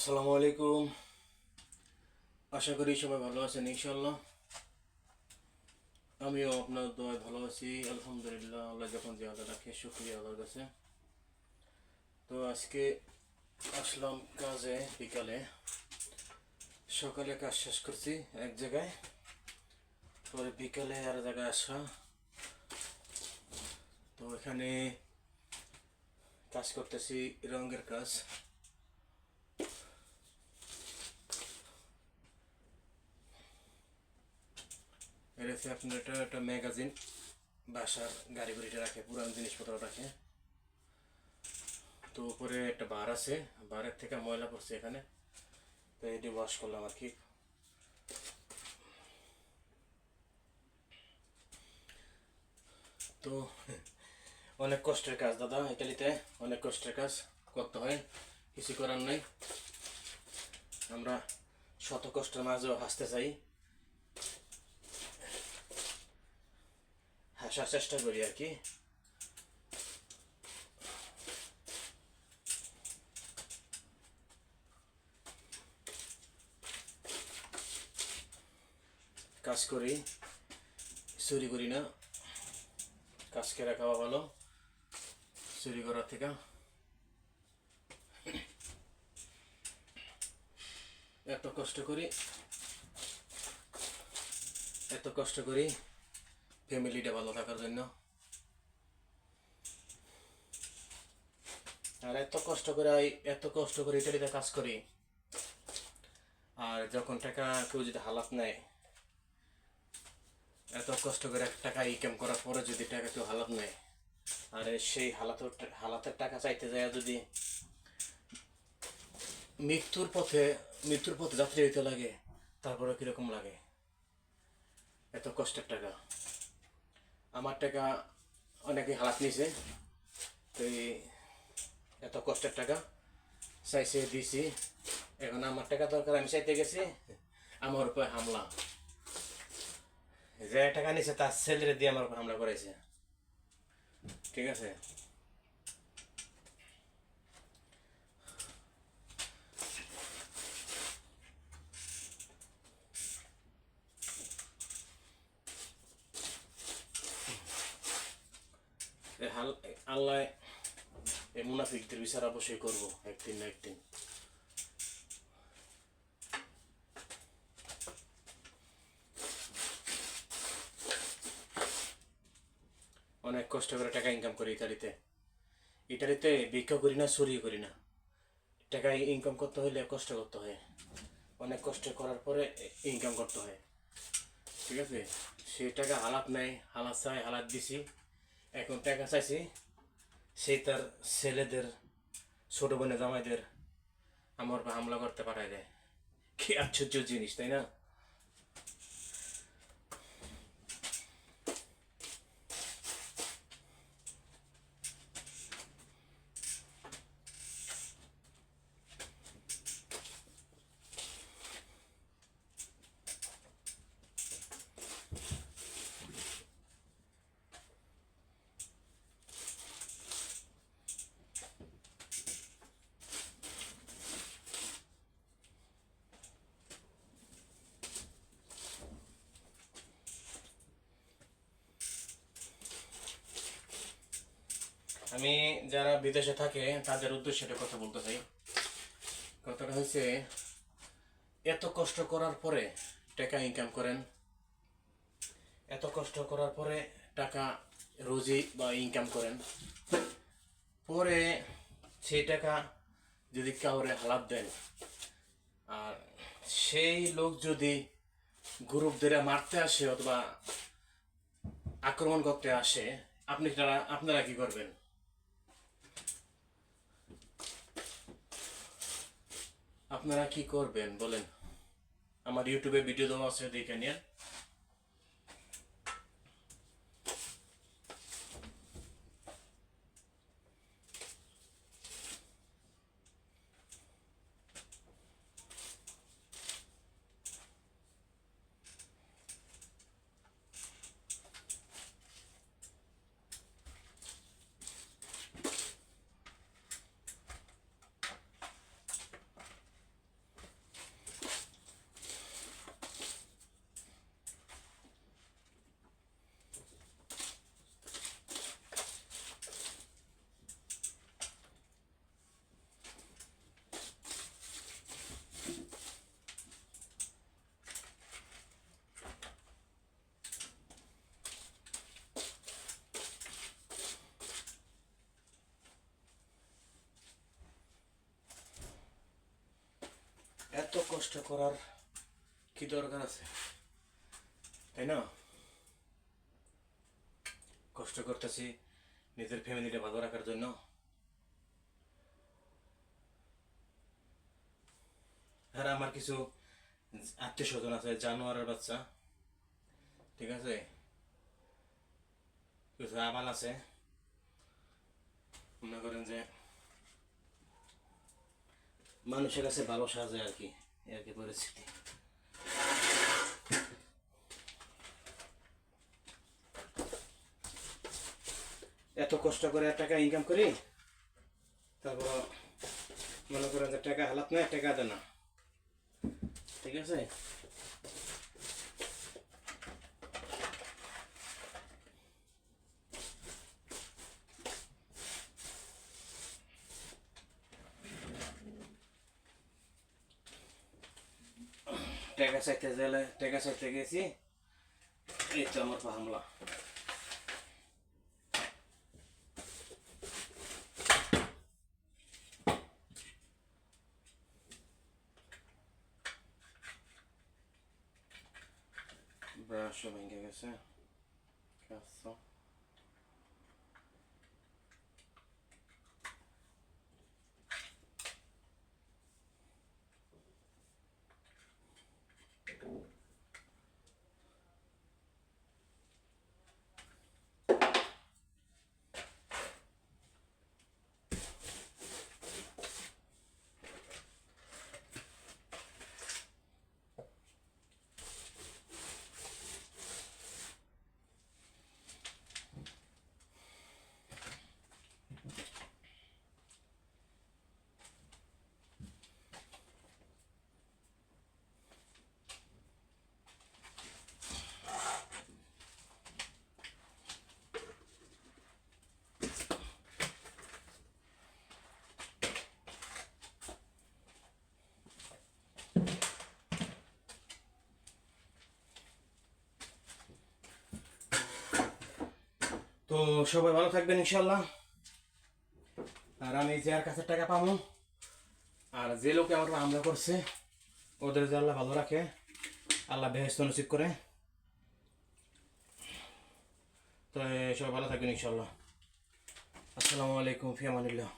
আসসালামু আলাইকুম। আশা করি সবাই ভালো আছেন ইনশাল্লাহ আমিও আপনার দোয়ায় ভালো আছি, আলহামদুলিল্লাহ। আল্লাহ যখন যে আল্লাহ রাখে, শুক্রিয়া আল্লাহর কাছে। তো আজকে আসলাম কাজে বিকালে। সকালে কাজ শেষ করছি এক জায়গায়। পরে বিকালে আর জায়গায় আসা। তো এখানে কাজ করতেছি রঙের কাজ। এটা আপনার এটা একটা ম্যাগাজিন বাসার গাড়ি গুড়িটা রাখে, পুরান জিনিসপত্র রাখে। তো উপরে একটা বার আছে, বারের থেকে ময়লা পড়ছে এখানে। তো এটি ওয়াশ করলাম আর কি। তো অনেক কষ্টের কাজ দাদা ইটালিতে অনেক কষ্টের কাজ করতে হয়, কিছু করার নাই। আমরা শত কষ্টের মাঝেও হাসতে চাই। হাসার চেষ্টা করি আর কি। কাজ করি, চুরি করি না। কাজ করে খাওয়া ভালো, চুরি করার থেকে। এত কষ্ট করি, এত কষ্ট করি। ফ্যামিলিটা ভালো থাকার জন্য। আর এত কষ্ট করে এত কষ্ট করে ইটালিতে কাজ করি। আর যখন টাকা কেউ যদি হালাত নেয়, এত কষ্ট করে টাকা ইনকাম করার পরে যদি টাকা কেউ হালাত নেয়, আর সেই হালাত হালাতের টাকা চাইতে যায় যদি মৃত্যুর পথে মৃত্যুর পথে যাত্রী হইতে লাগে তারপরে কীরকম লাগে? এত কষ্টের টাকা। আমার টাকা অনেকে হালাত নিছে। তো এত কষ্টের টাকা চাইছে, দিছি। এখন আমার টাকা দরকার, আমি চাইতে গেছি, আমার উপরে হামলা। যে টাকা নিছে, তার স্যালারি দিয়ে আমার উপর হামলা করেছে ঠিক আছে এ হাল আল্লাহ এই মুনাফিকদের বিচার অবশ্যই করব, একদিন না একদিন। অনেক কষ্ট করে টাকা ইনকাম করি ইতালিতে। ইতালিতে ভিক্ষা করি না, চুরি করি না। টাকা ইনকাম করতে হলে কষ্ট করতে হয়। অনেক কষ্ট করার পরে ইনকাম করতে হয়। ঠিক আছে? সেই টাকা হালাত নাই, হালাত চাই, হালাত দিছি। এখন টাকা চাইছি সেই তার ছেলেদের, ছোট বোনে জামাইদের আমার হামলা করতে পারায় দেয়। কি আশ্চর্য জিনিস, তাই না? আমি যারা বিদেশে থাকে, তাদের উদ্দেশ্যে একটা কথা বলতে চাই। কথাটা হচ্ছে এত কষ্ট করার পরে টাকা ইনকাম করেন, এত কষ্ট করার পরে টাকা রুজি বা ইনকাম করেন, পরে সেই টাকা যদি কাউরে হালাত দেন, আর সেই লোক যদি গ্রুপ ধরে মারতে আসে অথবা আক্রমণ করতে আসে, আপনি তারা আপনারা কি করবেন? আপনারা কি করবেন? বলেন। আমার ইউটিউবে ভিডিও দেওয়া আছে দেখে নিন কষ্ট করার কি দরকার আছে? তাই না? কষ্ট করতেছি নিজের ফ্যামিলিটা ভালো রাখার জন্য। আর আমার কিছু আত্মীয় স্বজন আছে, জানোয়ারের বাচ্চা। ঠিক আছে? কিছু আবাল আছে। মনে করেন যে মানুষের কাছে ভালো সাজে আর কি। আর কি এত কষ্ট করে টাকা ইনকাম করি, তারপর মনে করেন যে টাকা হালাত না টাকা দেনা ঠিক আছে? টাকা চাইতে গেলে টাকা চাইতে গেছি। এই তো আমার হামলা। ব্রাশও ভেঙে গেছে। কাঁচা। তো সবাই ভালো থাকবেন ইনশাল্লাহ আর আমি যার কাছে টাকা পাবো, আর যে লোকে আমার হামলা করছে, ওদের যে আল্লাহ ভালো রাখে, আল্লাহ বেহেস্ত নসিব করে। তো, সবাই ভালো থাকবেন ইনশাল্লাহ আসসালামু আলাইকুম ফিয়ামানিল্লাহ